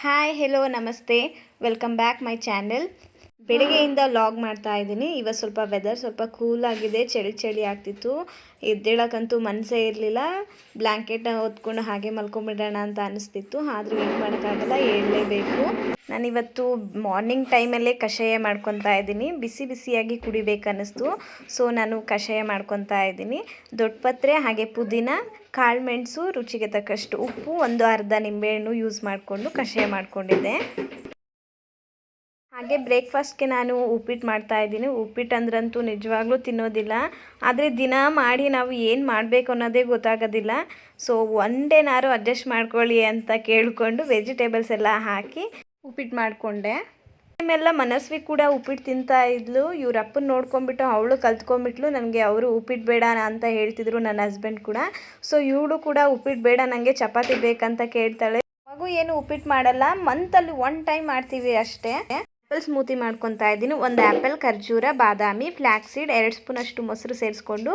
Hi hello ನಮಸ್ತೆ welcome back my channel ಬೆಳಿಗ್ಗೆಯಿಂದ log ಮಾಡ್ತಾ ಇದ್ದೀನಿ. ಇವತ್ತು ಸ್ವಲ್ಪ ವೆದರ್ ಸ್ವಲ್ಪ ಕೂಲ್ ಆಗಿದೆ, ಚಳಿ ಚಳಿ ಆಗ್ತಿತ್ತು. ಎದ್ದೇಳಕ್ಕಂತೂ ಮನಸ್ಸೇ ಇರಲಿಲ್ಲ. ಬ್ಲ್ಯಾಂಕೆಟ್ ಹೊತ್ಕೊಂಡು ಹಾಗೆ ಮಲ್ಕೊಂಡ್ಬಿಡೋಣ ಅಂತ ಅನಿಸ್ತಿತ್ತು. ಆದರೂ ಏನು ಮಾಡೋಕ್ಕಾಗಲ್ಲ, ಹೇಳಲೇಬೇಕು. ನಾನಿವತ್ತು ಮಾರ್ನಿಂಗ್ ಟೈಮಲ್ಲೇ ಕಷಾಯ ಮಾಡ್ಕೊತಾ ಇದ್ದೀನಿ. ಬಿಸಿ ಬಿಸಿಯಾಗಿ ಕುಡಿಬೇಕನ್ನಿಸ್ತು. ಸೊ ನಾನು ಕಷಾಯ ಮಾಡ್ಕೊತಾ ಇದ್ದೀನಿ. ದೊಡ್ಡಪತ್ರೆ ಹಾಗೆ ಪುದೀನ ಕಾಳುಮೆಣಸು ರುಚಿಗೆ ತಕ್ಕಷ್ಟು ಉಪ್ಪು, ಒಂದು ಅರ್ಧ ನಿಂಬೆಹಣ್ಣು ಯೂಸ್ ಮಾಡಿಕೊಂಡು ಕಷಾಯ ಮಾಡ್ಕೊಂಡಿದ್ದೆ. ಹಾಗೆ ಬ್ರೇಕ್ಫಾಸ್ಟ್ಗೆ ನಾನು ಉಪ್ಪಿಟ್ಟು ಮಾಡ್ತಾ ಇದ್ದೀನಿ. ಉಪ್ಪಿಟ್ಟು ಅಂದ್ರಂತೂ ನಿಜವಾಗ್ಲೂ ತಿನ್ನೋದಿಲ್ಲ. ಆದರೆ ದಿನ ಮಾಡಿ ನಾವು ಏನು ಮಾಡಬೇಕು ಅನ್ನೋದೇ ಗೊತ್ತಾಗೋದಿಲ್ಲ. ಸೊ ಒನ್ ಡೇನಾರು ಅಡ್ಜಸ್ಟ್ ಮಾಡ್ಕೊಳ್ಳಿ ಅಂತ ಕೇಳಿಕೊಂಡು ವೆಜಿಟೇಬಲ್ಸ್ ಎಲ್ಲ ಹಾಕಿ ಉಪ್ಪಿಟ್ಟು ಮಾಡಿಕೊಂಡೆ. ಟೈಮೆಲ್ಲ ಮನಸ್ವಿ ಕೂಡ ಉಪ್ಪಿಟ್ಟು ತಿಂತಾ ಇದ್ಲು. ಇವ್ರ ಅಪ್ಪನ ನೋಡ್ಕೊಂಡ್ಬಿಟ್ಟು ಅವಳು ಕಲ್ತ್ಕೊಂಡ್ಬಿಟ್ಲು. ನನಗೆ ಅವರು ಉಪ್ಪಿಟ್ಟು ಬೇಡ ಅಂತ ಹೇಳ್ತಿದ್ರು ನನ್ನ ಹಸ್ಬೆಂಡ್ ಕೂಡ. ಸೊ ಇವಳು ಕೂಡ ಉಪ್ಪಿಟ್ಟು ಬೇಡ ನನಗೆ ಚಪಾತಿ ಬೇಕಂತ ಕೇಳ್ತಾಳೆ. ಮಗು ಏನು ಉಪ್ಪಿಟ್ಟು ಮಾಡಲ್ಲ. ಮಂತಲ್ಲಿ ಒನ್ ಟೈಮ್ ಮಾಡ್ತೀವಿ ಅಷ್ಟೇ. ಆ್ಯಪಲ್ ಸ್ಮೂತಿ ಮಾಡ್ಕೊತಾ ಇದ್ದೀನಿ. ಒಂದು ಆ್ಯಪಲ್, ಖರ್ಜೂರ, ಬಾದಾಮಿ ಫ್ಲ್ಯಾಕ್ಸ್ ಸೀಡ್ ಎರಡು ಸ್ಪೂನ್ ಅಷ್ಟು ಮೊಸರು ಸೇರಿಸ್ಕೊಂಡು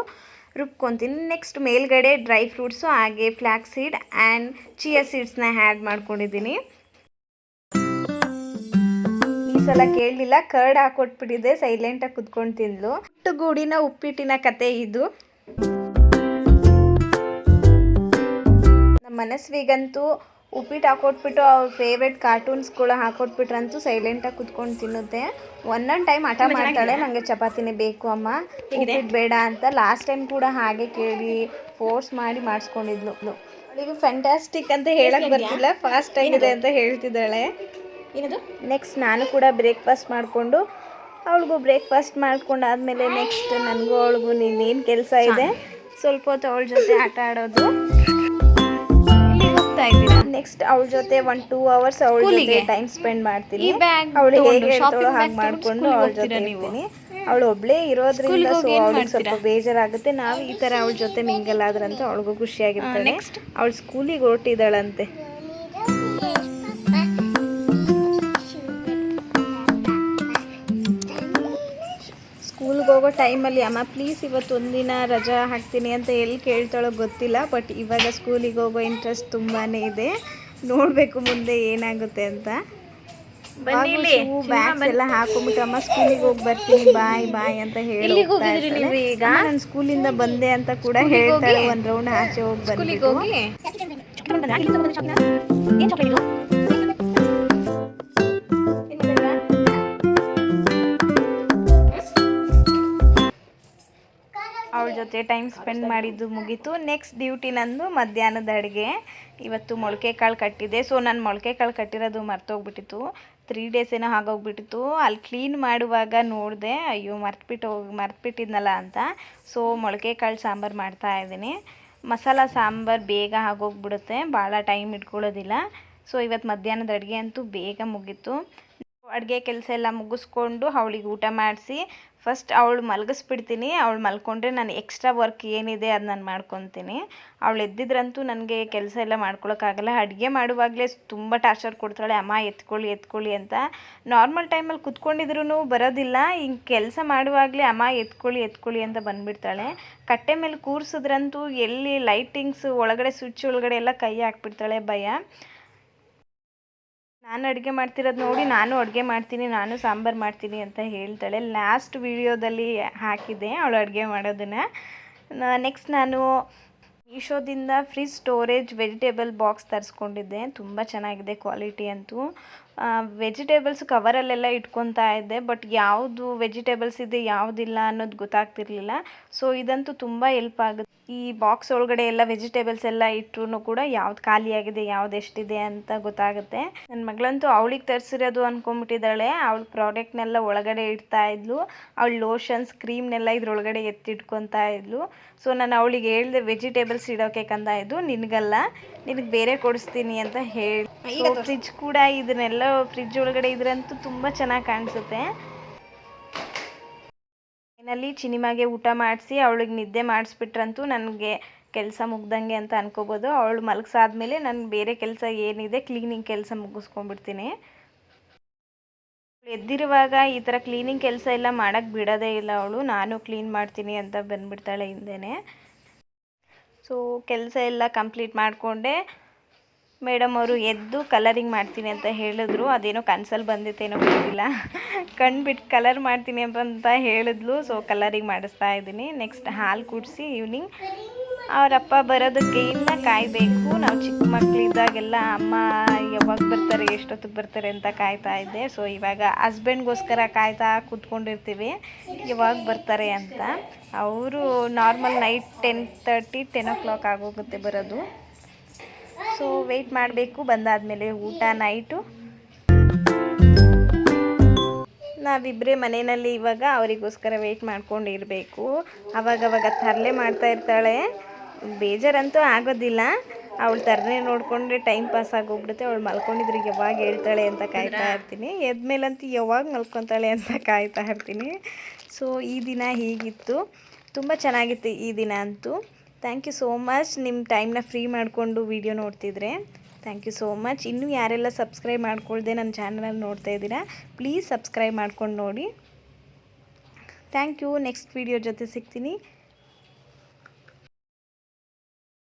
ರುಬ್ಕೊತೀನಿ. ನೆಕ್ಸ್ಟ್ ಮೇಲ್ಗಡೆ ಡ್ರೈ ಫ್ರೂಟ್ಸು ಹಾಗೆ ಫ್ಲ್ಯಾಕ್ ಸೀಡ್ ಆ್ಯಂಡ್ ಚಿಯಾ ಸೀಡ್ಸ್ನ ಆ್ಯಡ್ ಮಾಡ್ಕೊಂಡಿದ್ದೀನಿ. ಸಲ ಕೇಳಲಿಲ್ಲ ಕರ್ಡ್ ಹಾಕೊಟ್ಬಿಟ್ಟಿದೆ ಸೈಲೆಂಟಾಗಿ ಕುತ್ಕೊಂಡು ತಿಂದ್ಲು. ಗೂಡಿನ ಉಪ್ಪಿಟ್ಟಿನ ಕತೆ ಇದು. ನಮ್ಮ ಮನಸ್ವಿಗಂತೂ ಉಪ್ಪಿಟ್ಟು ಹಾಕೊಟ್ಬಿಟ್ಟು ಅವ್ರ ಫೇವ್ರೆಟ್ ಕಾರ್ಟೂನ್ಸ್ಗಳು ಹಾಕೊಟ್ಬಿಟ್ರಂತೂ ಸೈಲೆಂಟಾಗಿ ಕುತ್ಕೊಂಡು ತಿನ್ನುತ್ತೆ. ಒಂದೊಂದು ಟೈಮ್ ಹಠ ಮಾಡ್ತಾಳೆ ನನಗೆ ಚಪಾತಿನೇ ಬೇಕು ಅಮ್ಮ ಉಪ್ಪಿಟ್ಟು ಬೇಡ ಅಂತ ಲಾಸ್ಟ್ ಟೈಮ್ ಕೂಡ ಹಾಗೆ ಕೇಳಿ ಫೋರ್ಸ್ ಮಾಡಿ ಮಾಡಿಸ್ಕೊಂಡಿದ್ಲು. ಅವಳಿಗೆ ಫ್ಯಾಂಟಾಸ್ಟಿಕ್ ಅಂತ ಹೇಳಕ್ ಬರ್ತಿಲ್ಲ ಫಾಸ್ಟ್ ಟೈಮ್ ಇದೆ ಅಂತ ಹೇಳ್ತಿದ್ದಾಳೆ. ಏನದು? ನೆಕ್ಸ್ಟ್ ನಾನು ಕೂಡ ಬ್ರೇಕ್ಫಾಸ್ಟ್ ಮಾಡಿಕೊಂಡು ಅವಳಿಗೂ ಬ್ರೇಕ್ಫಾಸ್ಟ್ ಮಾಡ್ಕೊಂಡಾದ್ಮೇಲೆ ನೆಕ್ಸ್ಟ್ ನನಗೂ ಅವಳಿಗೂ ನೀನೇನು ಕೆಲಸ ಇದೆ ಸ್ವಲ್ಪ ಹೊತ್ತು ಅವಳ ಜೊತೆ ಆಟ ಆಡೋದು. ಹೋಗ್ತಾ ಇದ್ದೀರಾ? ನೆಕ್ಸ್ಟ್ ಅವಳ ಜೊತೆ ಒನ್ ಟೂ ಅವರ್ಸ್ ಅವಳ ಜೊತೆ ಟೈಮ್ ಸ್ಪೆಂಡ್ ಮಾಡ್ತೀನಿ. ಅವಳು ತಗೊಂಡು, ಹೇಗೆ ಹೇಳ್ತಾಳೋ ಹಾಗೆ ಮಾಡ್ಕೊಂಡು ಅವಳ ಜೊತೆ? ಇರ್ತೀನಿ. ಅವಳು ಒಬ್ಳೇ ಇರೋದ್ರಿಂದ ಸ್ಕೂಲಿಗೆ ಸೊ ಅವಳಿಗೆ ಸ್ವಲ್ಪ? ಬೇಜಾರಾಗುತ್ತೆ. ನಾವು ಈ ತರ ಅವಳ ಜೊತೆ ಮಿಂಗಲ್ ಆದ್ರಂತ ಅವಳಿಗೂ ಖುಷಿಯಾಗಿರ್ತಾಳೆ ನೆಕ್ಸ್ಟ್ ಅವಳು ಸ್ಕೂಲಿಗೆ ಹೊರಟಿದ್ದಾಳಂತೆ. ಸ್ಕೂಲ್ಗೆ ಹೋಗೋ ಟೈಮಲ್ಲಿ ಅಮ್ಮ ಪ್ಲೀಸ್ ಇವತ್ತು ಒಂದಿನ ರಜಾ ಹಾಕ್ತೀನಿ ಅಂತ ಎಲ್ಲಿ ಕೇಳ್ತಾಳೋ ಗೊತ್ತಿಲ್ಲ ಬಟ್ ಇವಾಗ ಸ್ಕೂಲಿಗೆ ಹೋಗೋ ಇಂಟ್ರೆಸ್ಟ್ ತುಂಬಾ ಇದೆ. ನೋಡಬೇಕು ಮುಂದೆ ಏನಾಗುತ್ತೆ ಅಂತ. ಬನ್ನಿ ಇಲ್ಲಿ. ಬ್ಯಾಗ್ಸ್ ಎಲ್ಲ ಹಾಕೊಂಡ್ಬಿಟ್ಟು ಅಮ್ಮ ಸ್ಕೂಲಿಗೆ ಹೋಗಿ ಬರ್ತೀನಿ ಬಾಯ್ ಬಾಯ್ ಅಂತ ಹೇಳಿ ಎಲ್ಲಿಗೆ ಹೋಗಿದ್ರಿ ನೀವು ಈಗ? ನಾನು ಸ್ಕೂಲಿಂದ ಬಂದೆ ಅಂತ ಕೂಡ ಹೇಳ್ತಾಳೆ. ಒಂದು ರೌಂಡ್ ಆಚೆ ಹೋಗಿ ಸ್ಕೂಲಿಗೆ ಟೈಮ್ ಸ್ಪೆಂಡ್ ಮಾಡಿದ್ದು ಮುಗೀತು. ನೆಕ್ಸ್ಟ್ ಡ್ಯೂಟಿ ನಂದು ಮಧ್ಯಾಹ್ನದ ಅಡುಗೆ. ಇವತ್ತು ಮೊಳಕೆ ಕಾಳು ಕಟ್ಟಿದೆ. ಸೊ ನಾನು ಮೊಳಕೆ ಕಾಳು ಕಟ್ಟಿರೋದು ಮರ್ತೋಗ್ಬಿಟ್ಟಿತ್ತು. ತ್ರೀ ಡೇಸ್ ಏನೋ ಆಗೋಗ್ಬಿಟ್ಟಿತ್ತು ಅಲ್ಲಿ ಕ್ಲೀನ್ ಮಾಡುವಾಗ ನೋಡಿದೆ, ಅಯ್ಯೋ, ಮರ್ತ್ಬಿಟ್ಟು ಹೋಗಿ, ಮರ್ತ್ಬಿಟ್ಟಿದ್ನಲ್ಲ ಅಂತ. ಸೊ ಮೊಳಕೆ ಕಾಳು ಸಾಂಬಾರು ಮಾಡ್ತಾ ಇದ್ದೀನಿ. ಮಸಾಲ ಸಾಂಬಾರು ಬೇಗ ಆಗೋಗ್ಬಿಡುತ್ತೆ. ಭಾಳ ಟೈಮ್ ಇಟ್ಕೊಳ್ಳೋದಿಲ್ಲ. ಸೊ ಇವತ್ತು ಮಧ್ಯಾಹ್ನದ ಅಡುಗೆ ಅಂತೂ ಬೇಗ ಮುಗೀತು. ಅಡುಗೆ ಕೆಲಸ ಎಲ್ಲ ಮುಗಿಸ್ಕೊಂಡು ಅವಳಿಗೆ ಊಟ ಮಾಡಿಸಿ ಫಸ್ಟ್ ಅವಳು ಮಲಗಿಸ್ಬಿಡ್ತೀನಿ. ಅವಳು ಮಲ್ಕೊಂಡ್ರೆ ನಾನು ಎಕ್ಸ್ಟ್ರಾ ವರ್ಕ್ ಏನಿದೆ ಅದು ನಾನು ಮಾಡ್ಕೊತೀನಿ. ಅವಳು ಎದ್ದಿದ್ರಂತೂ ನನಗೆ ಕೆಲಸ ಎಲ್ಲ ಮಾಡ್ಕೊಳಕ್ಕಾಗಲ್ಲ. ಅಡುಗೆ ಮಾಡುವಾಗಲೇ ತುಂಬ ಟಾರ್ಚರ್ ಕೊಡ್ತಾಳೆ. ಅಮ್ಮ ಎತ್ಕೊಳ್ಳಿ ಎತ್ಕೊಳ್ಳಿ ಅಂತ. ನಾರ್ಮಲ್ ಟೈಮಲ್ಲಿ ಕುತ್ಕೊಂಡಿದ್ರು ಬರೋದಿಲ್ಲ. ಹಿಂಗೆ ಕೆಲಸ ಮಾಡುವಾಗಲೇ ಅಮ್ಮ ಎತ್ಕೊಳ್ಳಿ ಎತ್ಕೊಳ್ಳಿ ಅಂತ ಬಂದುಬಿಡ್ತಾಳೆ. ಕಟ್ಟೆ ಮೇಲೆ ಕೂರಿಸಿದ್ರಂತೂ ಎಲ್ಲಿ ಲೈಟಿಂಗ್ಸ್ ಒಳಗಡೆ ಸ್ವಿಚ್ ಒಳಗಡೆ ಎಲ್ಲ ಕೈ ಹಾಕ್ಬಿಡ್ತಾಳೆ ಭಯ. ನಾನು ಅಡುಗೆ ಮಾಡ್ತಿರೋದು ನೋಡಿ ನಾನು ಅಡುಗೆ ಮಾಡ್ತೀನಿ, ನಾನು ಸಾಂಬಾರು ಮಾಡ್ತೀನಿ ಅಂತ ಹೇಳ್ತಾಳೆ. ಲಾಸ್ಟ್ ವಿಡಿಯೋದಲ್ಲಿ ಹಾಕಿದ್ದೆ ಅವಳು ಅಡುಗೆ ಮಾಡೋದನ್ನು. ನೆಕ್ಸ್ಟ್ ನಾನು ಮೀಶೋದಿಂದ ಫ್ರೀ ಸ್ಟೋರೇಜ್ ವೆಜಿಟೇಬಲ್ ಬಾಕ್ಸ್ ತರಿಸ್ಕೊಂಡಿದ್ದೆ. ತುಂಬ ಚೆನ್ನಾಗಿದೆ ಕ್ವಾಲಿಟಿ ಅಂತೂ. ವೆಜಿಟೇಬಲ್ಸ್ ಕವರಲ್ಲೆಲ್ಲ ಇಟ್ಕೊತಾ ಇದ್ದೆ ಬಟ್ ಯಾವುದು ವೆಜಿಟೇಬಲ್ಸ್ ಇದೆ, ಯಾವುದಿಲ್ಲ ಅನ್ನೋದು ಗೊತ್ತಾಗ್ತಿರ್ಲಿಲ್ಲ. ಸೊ ಇದಂತೂ ತುಂಬ ಹೆಲ್ಪ್ ಆಗುತ್ತೆ. ಈ ಬಾಕ್ಸ್ ಒಳಗಡೆ ಎಲ್ಲ ವೆಜಿಟೇಬಲ್ಸ್ ಎಲ್ಲ ಇಟ್ಟರು ಕೂಡ ಯಾವ್ದು ಖಾಲಿಯಾಗಿದೆ ಯಾವ್ದು ಎಷ್ಟಿದೆ ಅಂತ ಗೊತ್ತಾಗುತ್ತೆ. ನನ್ನ ಮಗಳಂತೂ ಅವಳಿಗೆ ತರಿಸಿರೋದು ಅಂದ್ಕೊಂಬಿಟ್ಟಿದ್ದಾಳೆ ಅವಳ ಪ್ರಾಡಕ್ಟ್ನೆಲ್ಲ ಒಳಗಡೆ ಇಡ್ತಾ ಇದ್ಲು. ಅವಳ ಲೋಷನ್ಸ್ ಕ್ರೀಮ್ನೆಲ್ಲ ಇದ್ರೊಳಗಡೆ ಎತ್ತಿಟ್ಕೊತಾ ಇದ್ಲು. ಸೊ ನಾನು ಅವಳಿಗೆ ಹೇಳ್ದೆ ವೆಜಿಟೇಬಲ್ಸ್ ಇಡೋಕೆ ಕಂದ ಇದು ನಿನಗಲ್ಲ. ನಿನಗೆ ಬೇರೆ ಕೊಡಿಸ್ತೀನಿ ಅಂತ ಹೇಳಿ. ಫ್ರಿಜ್ ಕೂಡ ಇದನ್ನೆಲ್ಲ ಫ್ರಿಜ್ ಒಳಗಡೆ ಇದ್ರಂತೂ ತುಂಬ ಚೆನ್ನಾಗಿ ಕಾಣಿಸುತ್ತೆ. ಫೈನಲಿ ಚಿನಿಮಾಗೆ ಊಟ ಮಾಡಿಸಿ ಅವಳಿಗೆ ನಿದ್ದೆ ಮಾಡಿಸ್ಬಿಟ್ರಂತೂ ನನಗೆ ಕೆಲಸ ಮುಗ್ದಂಗೆ ಅಂತ ಅನ್ಕೋಬೋದು. ಅವಳು ಮಲಗಿಸಾದ್ಮೇಲೆ ನಾನು ಬೇರೆ ಕೆಲಸ ಏನಿದೆ ಕ್ಲೀನಿಂಗ್ ಕೆಲಸ ಮುಗಿಸ್ಕೊಂಡ್ಬಿಡ್ತೀನಿ. ಎದ್ದಿರುವಾಗ ಈ ಥರ ಕ್ಲೀನಿಂಗ್ ಕೆಲಸ ಎಲ್ಲ ಮಾಡೋಕ್ಕೆ ಬಿಡೋದೇ ಇಲ್ಲ ಅವಳು. ನಾನು ಕ್ಲೀನ್ ಮಾಡ್ತೀನಿ ಅಂತ ಬಂದ್ಬಿಡ್ತಾಳೆ ಹಿಂದೆ ಸೊ ಕೆಲಸ ಎಲ್ಲ ಕಂಪ್ಲೀಟ್ ಮಾಡಿಕೊಂಡೆ. ಮೇಡಮ್ ಅವರು ಎದ್ದು ಕಲರಿಂಗ್ ಮಾಡ್ತೀನಿ ಅಂತ ಹೇಳಿದ್ರು. ಅದೇನೋ ಕನ್ಸಲ್ಲಿ ಬಂದಿತ್ತೇನೋ ಗೊತ್ತಿಲ್ಲ. ಕಣ್ಬಿಟ್ಟು ಕಲರ್ ಮಾಡ್ತೀನಿ ಅಂತ ಹೇಳಿದ್ಲು. ಸೊ ಕಲರಿಂಗ್ ಮಾಡಿಸ್ತಾ ಇದ್ದೀನಿ. ನೆಕ್ಸ್ಟ್ ಹಾಲು ಕುಡಿಸಿ ಈವ್ನಿಂಗ್ ಅವರಪ್ಪ ಬರೋದಕ್ಕೆ ಇನ್ನು ಕಾಯಬೇಕು. ನಾವು ಚಿಕ್ಕ ಮಕ್ಕಳಿದ್ದಾಗೆಲ್ಲ ಅಮ್ಮ ಯಾವಾಗ ಬರ್ತಾರೆ, ಎಷ್ಟೊತ್ತಿಗೆ ಬರ್ತಾರೆ ಅಂತ ಕಾಯ್ತಾ ಇದ್ದೆ. ಸೊ ಇವಾಗ ಹಸ್ಬೆಂಡ್ಗೋಸ್ಕರ ಕಾಯ್ತಾ ಕೂತ್ಕೊಂಡಿರ್ತೀವಿ. ಯಾವಾಗ ಬರ್ತಾರೆ ಅಂತ. ಅವರು normal night ten thirty ten o'clock ಆಗೋಗುತ್ತೆ ಬರೋದು. ಸೊ ವೆಯ್ಟ್ ಮಾಡಬೇಕು. ಬಂದಾದಮೇಲೆ ಊಟ ನೈಟು ನಾವಿಬ್ಬರೇ ಮನೆಯಲ್ಲಿ ಇವಾಗ ಅವರಿಗೋಸ್ಕರ ವೆಯ್ಟ್ ಮಾಡ್ಕೊಂಡು ಇರಬೇಕು ಅವಾಗವಾಗ ತರಲೆ ಮಾಡ್ತಾ ಇರ್ತಾಳೆ. ಬೇಜಾರಂತೂ ಆಗೋದಿಲ್ಲ. ಅವಳು ತರಲೆ ನೋಡಿಕೊಂಡ್ರೆ ಟೈಮ್ ಪಾಸ್ ಆಗೋಗ್ಬಿಡುತ್ತೆ. ಅವಳು ಮಲ್ಕೊಂಡಿದ್ರೆ ಯಾವಾಗ ಹೇಳ್ತಾಳೆ ಅಂತ ಕಾಯ್ತಾ ಇರ್ತೀನಿ. ಎದ್ಮೇಲಂತೂ ಯಾವಾಗ ಮಲ್ಕೊತಾಳೆ ಅಂತ ಕಾಯ್ತಾ ಇರ್ತೀನಿ. ಸೊ ಈ ದಿನ ಹೀಗಿತ್ತು. ತುಂಬ ಚೆನ್ನಾಗಿತ್ತು ಈ ದಿನ ಅಂತೂ. ಥ್ಯಾಂಕ್ ಯು ಸೋ ಮಚ್ ನಿಮ್ಮ ಟೈಮ್ನ ಫ್ರೀ ಮಾಡಿಕೊಂಡು ವಿಡಿಯೋ ನೋಡ್ತಿದ್ರೆ. ಥ್ಯಾಂಕ್ ಯು ಸೋ ಮಚ್ ಇನ್ನೂ ಯಾರೆಲ್ಲ ಸಬ್ಸ್ಕ್ರೈಬ್ ಮಾಡ್ಕೊಳ್ದೆ ನನ್ನ ಚಾನಲಲ್ಲಿ ನೋಡ್ತಾ ಇದ್ದೀರಾ ಪ್ಲೀಸ್ ಸಬ್ಸ್ಕ್ರೈಬ್ ಮಾಡ್ಕೊಂಡು ನೋಡಿ. ಥ್ಯಾಂಕ್ ಯು ನೆಕ್ಸ್ಟ್ ವಿಡಿಯೋ ಜೊತೆ ಸಿಗ್ತೀನಿ.